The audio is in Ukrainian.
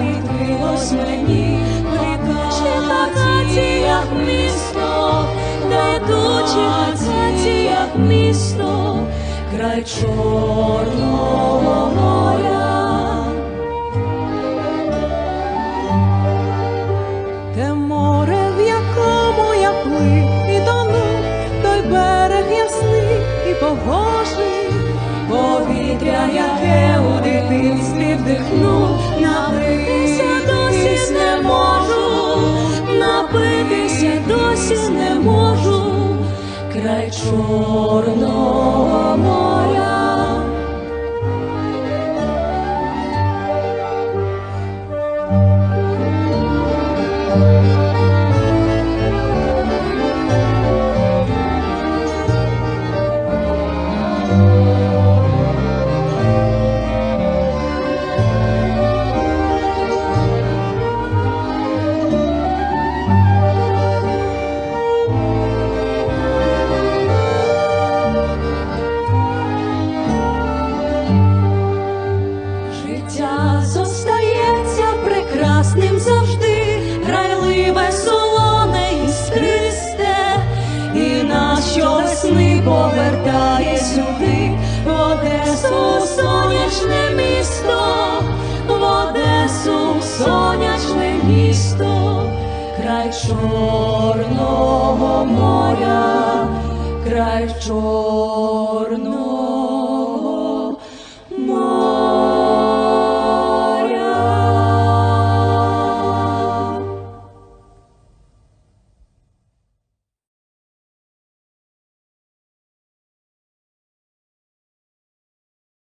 відкрилось мені, плекаче каціях місто, плетуче каціях місто, край чорного моря, те море, в якому я плив і той берег ясний і погожий, повітря, яке у дитинстві вдихнув на край Чорного моря. Сюди, в Одесу сонячне місто, в Одесу сонячне місто, край Чорного моря, край Чорного